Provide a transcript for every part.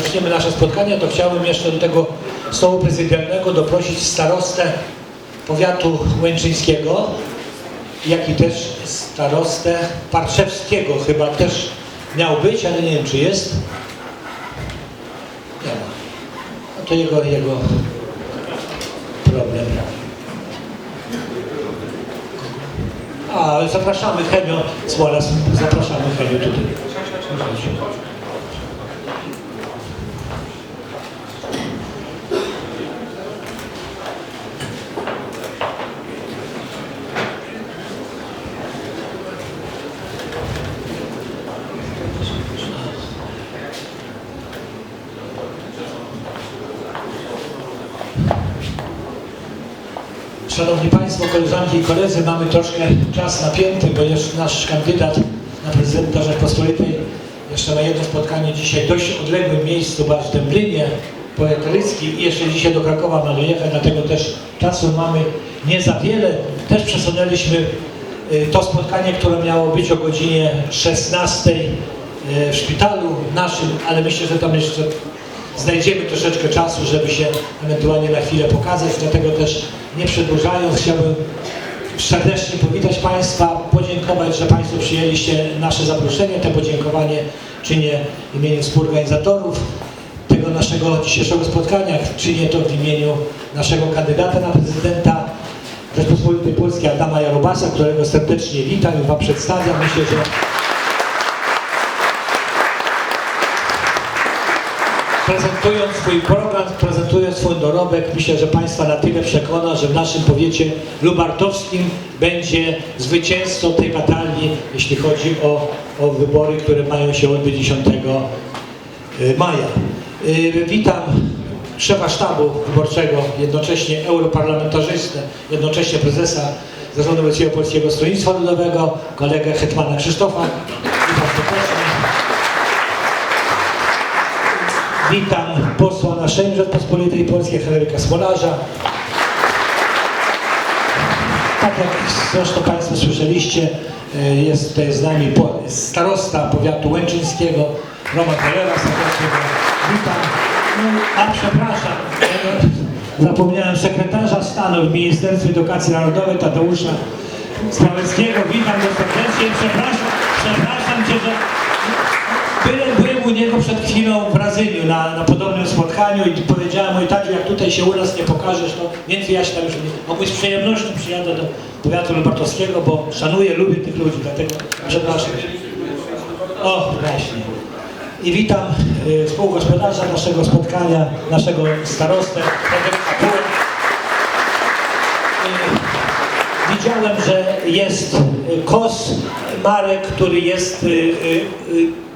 Rozpoczniemy nasze spotkanie, to chciałbym jeszcze do tego stołu prezydialnego doprosić starostę powiatu łęczyńskiego, jak i też starostę Parszewskiego chyba też miał być, ale nie wiem czy jest. Nie ma. No to jego, jego problem. A, zapraszamy Henio Smolas, zapraszamy Henio tutaj. Szanowni Państwo, koleżanki i koledzy, mamy troszkę czas napięty, bo jeszcze nasz kandydat na prezydenta Rzeczpospolitej. Jeszcze ma jedno spotkanie dzisiaj w dość odległym miejscu, bo w Dęblinie, powiat rycki. I jeszcze dzisiaj do Krakowa ma dojechać, dlatego też czasu mamy nie za wiele. Też przesunęliśmy y, to spotkanie, które miało być o godzinie 16 y, w szpitalu naszym, ale myślę, że tam jeszcze znajdziemy troszeczkę czasu, żeby się ewentualnie na chwilę pokazać, dlatego też nie przedłużając chciałbym serdecznie powitać Państwa, podziękować, że Państwo przyjęliście nasze zaproszenie. To podziękowanie czynię w imieniu współorganizatorów tego naszego dzisiejszego spotkania. Czynię to w imieniu naszego kandydata na prezydenta Rzeczpospolitej Polskiej Adama Jarubasa, którego serdecznie witam i Wam przedstawiam. Myślę, że prezentując swój program, prezentując swój dorobek, myślę, że Państwa na tyle przekona, że w naszym powiecie lubartowskim będzie zwycięzcą tej batalii, jeśli chodzi o, o wybory, które mają się odbyć 10 y, maja. Y, Witam szefa sztabu wyborczego, jednocześnie europarlamentarzystę, jednocześnie prezesa Zarządu Polskiego Stronnictwa Ludowego, kolegę Hetmana Krzysztofa. Witam serdecznie. Witam posła na Sejm Rzeczpospolitej Polskiej Henryka Smolarza. Tak jak zresztą Państwo słyszeliście, e, jest tutaj z nami starosta powiatu łęczyńskiego, Roman Kalera, serdecznie witam. No, a przepraszam, zapomniałem sekretarza stanu w Ministerstwie Edukacji Narodowej Tadeusza Spraweckiego. Witam go serdecznie i przepraszam, przepraszam Cię, że Byłem, byłem u niego przed chwilą Na, na podobnym spotkaniu i powiedziałem i tak, jak tutaj się u nas nie pokażesz, to więcej ja się tam już nie... Mój z przyjemnością przyjadę do powiatu lubartowskiego, bo szanuję, lubię tych ludzi, dlatego przepraszam. O, właśnie. I witam y, współgospodarza naszego spotkania, naszego starostę, Widziałem, że jest y, kos Marek, który jest, y, y,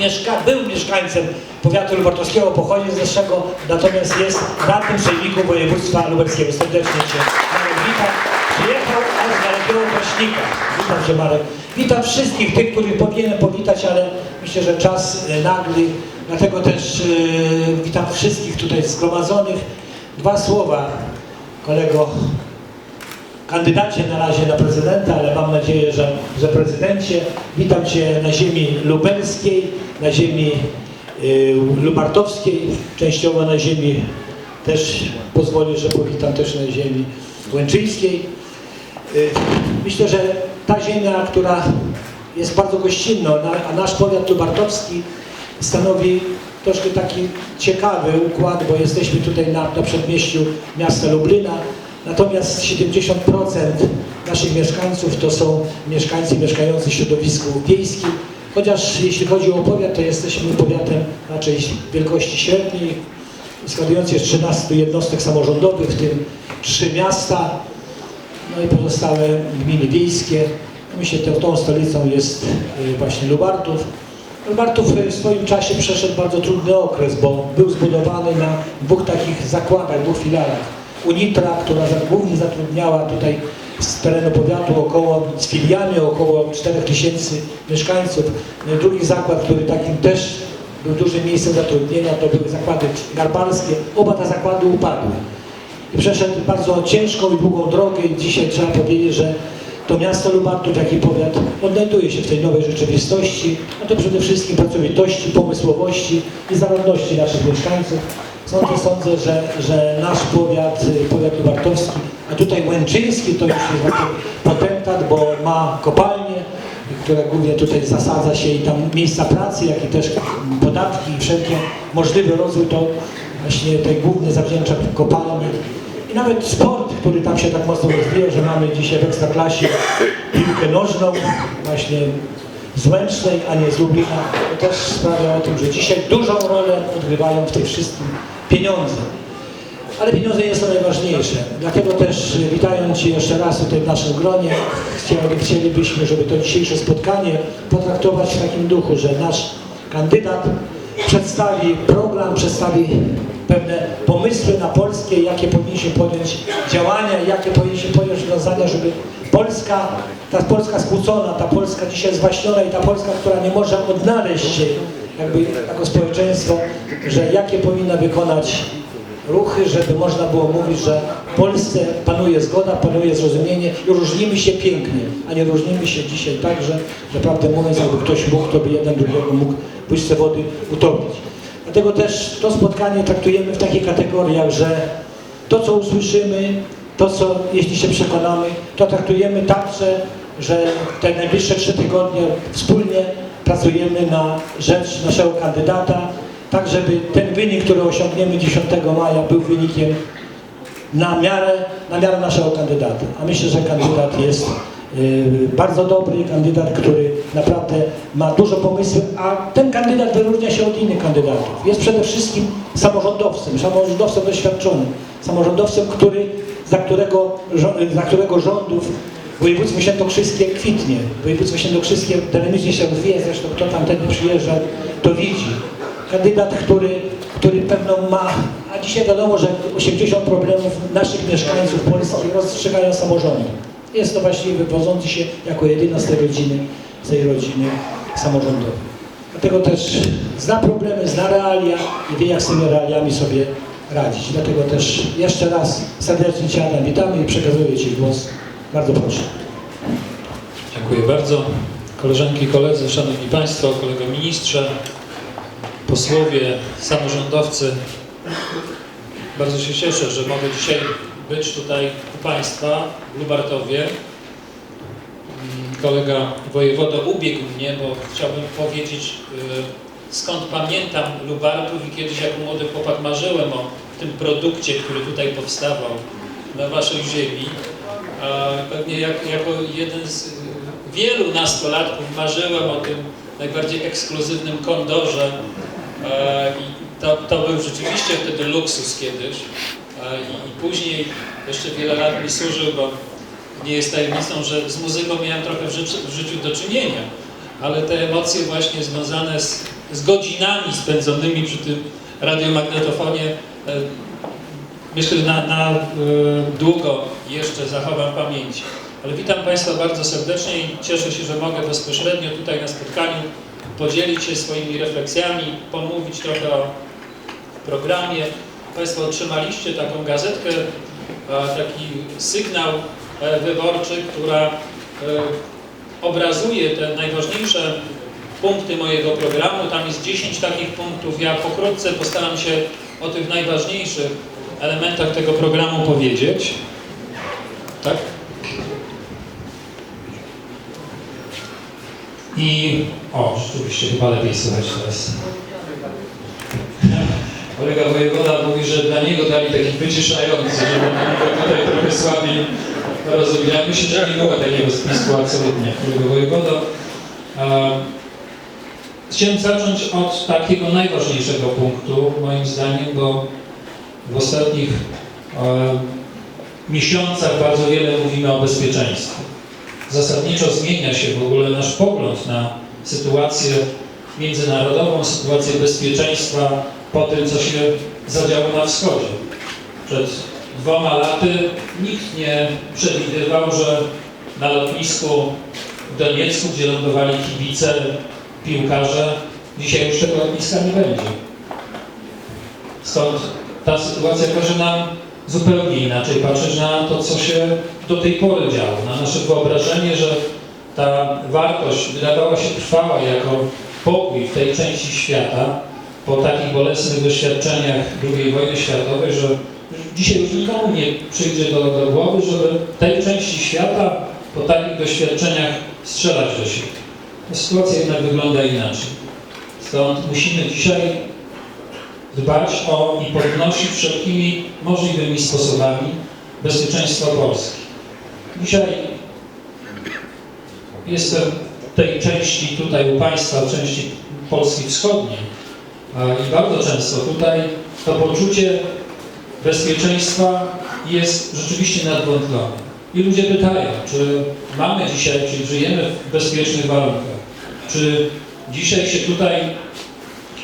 mieszka, był mieszkańcem powiatu lubartowskiego, pochodzi z naszego, natomiast jest radnym sejmiku województwa lubelskiego. Serdecznie Cię Marek witam. Przyjechał aż z dalekiego Kraśnika. Witam Cię Marek. Witam wszystkich tych, których powinienem powitać, ale myślę, że czas y, nagli. Dlatego też witam wszystkich tutaj zgromadzonych. Dwa słowa kolego kandydacie na razie na prezydenta, ale mam nadzieję, że, że prezydencie. Witam Cię na ziemi lubelskiej, na ziemi y, lubartowskiej, częściowo na ziemi też pozwolę, że powitam też na ziemi łęczyńskiej. Y, myślę, że ta ziemia, która jest bardzo gościnna, na- a nasz powiat lubartowski stanowi troszkę taki ciekawy układ, bo jesteśmy tutaj na, na przedmieściu miasta Lublina, natomiast 70% naszych mieszkańców to są mieszkańcy mieszkający w środowisku wiejskim, chociaż jeśli chodzi o powiat, to jesteśmy powiatem raczej wielkości średniej, składujący jest 13 jednostek samorządowych, w tym 3 miasta, no i pozostałe gminy wiejskie. Myślę, że tą stolicą jest y, właśnie Lubartów. Lubartów w swoim czasie przeszedł bardzo trudny okres, bo był zbudowany na dwóch takich zakładach, dwóch filarach. Unitra, która głównie zatrudniała tutaj z terenu powiatu około, z filiami około 4 tysięcy mieszkańców. I drugi zakład, który takim też był dużym miejscem zatrudnienia, to były zakłady garbarskie. Oba te zakłady upadły i przeszedł bardzo ciężką i długą drogę i dzisiaj trzeba powiedzieć, że to miasto Lubartów, jak i powiat odnajduje się w tej nowej rzeczywistości, a to przede wszystkim pracowitości, pomysłowości i zaradności naszych mieszkańców. Sądzę, sądzę że, że nasz powiat, y, powiat lubartowski, a tutaj Łęczyński to już jest potentat, bo ma kopalnię, która głównie tutaj zasadza się i tam miejsca pracy, jak i też podatki i wszelkie możliwy rozwój to właśnie tej główny zawdzięcza kopalni. I nawet sport, który tam się tak mocno rozwija, że mamy dzisiaj w Ekstraklasie piłkę nożną, właśnie z Łęcznej, a nie z Lublina, to też sprawia o tym, że dzisiaj dużą rolę odgrywają w tym wszystkim pieniądze. Ale pieniądze nie są najważniejsze. Dlatego też y, witając Cię jeszcze raz tutaj w naszym gronie, chcieli, chcielibyśmy, żeby to dzisiejsze spotkanie potraktować w takim duchu, że nasz kandydat przedstawi program, przedstawi pewne pomysły na Polskę, jakie powinniśmy podjąć działania, jakie powinniśmy podjąć rozwiązania, żeby Polska, ta Polska skłócona, ta Polska dzisiaj zwaśniona i ta Polska, która nie może odnaleźć się jakby jako społeczeństwo, że jakie powinna wykonać ruchy, żeby można było mówić, że w Polsce panuje zgoda, panuje zrozumienie i różnimy się pięknie, a nie różnimy się dzisiaj tak, że, że prawdę mówiąc, jakby ktoś mógł, to by jeden drugiego mógł łyżce wody utopić. Dlatego też to spotkanie traktujemy w takich kategoriach, że to, co usłyszymy, to, co jeśli się przekonamy, to traktujemy tak, że, te najbliższe trzy tygodnie wspólnie pracujemy na rzecz naszego kandydata, tak żeby ten wynik, który osiągniemy 10 maja był wynikiem na miarę, na miarę naszego kandydata. A myślę, że kandydat jest y, bardzo dobry, kandydat, który naprawdę ma dużo pomysłów, a ten kandydat wyróżnia się od innych kandydatów. Jest przede wszystkim samorządowcem, samorządowcem doświadczonym, samorządowcem, który, za, którego, żo- za którego rządów województwo świętokrzyskie kwitnie. Województwo świętokrzyskie dynamicznie się rozwija, zresztą kto tam wtedy przyjeżdża, to widzi. Kandydat, który, który pewną ma, a dzisiaj wiadomo, że 80 problemów naszych mieszkańców Polski rozstrzygają samorządy. Jest to właśnie wywodzący się jako jedyna z tej rodziny, z tej rodziny samorządowej. Dlatego też zna problemy, zna realia i wie, jak z tymi realiami sobie radzić. Dlatego też jeszcze raz serdecznie Cię Adam witamy i przekazuję Ci głos. Bardzo proszę. Dziękuję bardzo. Koleżanki i koledzy, Szanowni Państwo, kolego ministrze, posłowie, samorządowcy. Bardzo się cieszę, że mogę dzisiaj być tutaj u Państwa w Lubartowie. Mm, Kolega wojewoda ubiegł mnie, bo chciałbym powiedzieć, y, skąd pamiętam Lubartów i kiedyś jako młody chłopak marzyłem o tym produkcie, który tutaj powstawał na Waszej ziemi. A Pewnie jak, jako jeden z y, wielu nastolatków marzyłem o tym najbardziej ekskluzywnym kondorze i to, to był rzeczywiście wtedy luksus kiedyś i, i później jeszcze wiele lat mi służył, bo nie jest tajemnicą, że z muzyką miałem trochę w życiu, w życiu do czynienia, ale te emocje właśnie związane z, z godzinami spędzonymi przy tym radiomagnetofonie e, myślę, że na, na e, długo jeszcze zachowam w pamięci. Ale witam Państwa bardzo serdecznie i cieszę się, że mogę bezpośrednio tutaj na spotkaniu podzielić się swoimi refleksjami, pomówić trochę o programie. Państwo otrzymaliście taką gazetkę, taki sygnał e, wyborczy, która obrazuje te najważniejsze punkty mojego programu. Tam jest 10 takich punktów. Ja pokrótce postaram się o tych najważniejszych elementach tego programu powiedzieć. Tak? I o, rzeczywiście chyba lepiej słychać teraz. Kolega wojewoda mówi, że dla niego dali taki wyciszający, żeby tutaj trochę słabiej rozumiał. Myślę, że nie było takiego spisku absolutnie. Kolega wojewodo. E, Chciałem zacząć od takiego najważniejszego punktu, moim zdaniem, bo w ostatnich e, miesiącach bardzo wiele mówimy o bezpieczeństwie zasadniczo zmienia się w ogóle nasz pogląd na sytuację międzynarodową, sytuację bezpieczeństwa po tym, co się zadziało na wschodzie. Przed dwoma laty nikt nie przewidywał, że na lotnisku w Doniecku, gdzie lądowali kibice, piłkarze, dzisiaj już tego lotniska nie będzie. Stąd ta sytuacja każe nam zupełnie inaczej patrzeć na to, co się do tej pory działo, na nasze wyobrażenie, że ta wartość wydawała się trwała jako pokój w tej części świata po takich bolesnych doświadczeniach II wojny światowej, że dzisiaj już nikomu nie przyjdzie do, do głowy, żeby w tej części świata po takich doświadczeniach strzelać do siebie. Sytuacja jednak wygląda inaczej. Stąd musimy dzisiaj dbać o i podnosić wszelkimi możliwymi sposobami bezpieczeństwo Polski. Dzisiaj jestem w tej części tutaj u Państwa, w części Polski Wschodniej i bardzo często tutaj to poczucie bezpieczeństwa jest rzeczywiście nadwątlone. I ludzie pytają, czy mamy dzisiaj, czy żyjemy w bezpiecznych warunkach, czy dzisiaj się tutaj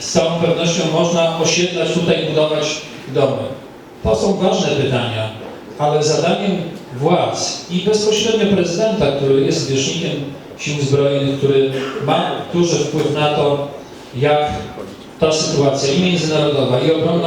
z całą pewnością można osiedlać, tutaj budować domy. To są ważne pytania, ale zadaniem władz i bezpośrednio prezydenta, który jest zwierzchnikiem sił zbrojnych, który ma duży wpływ na to, jak ta sytuacja i międzynarodowa, i obronna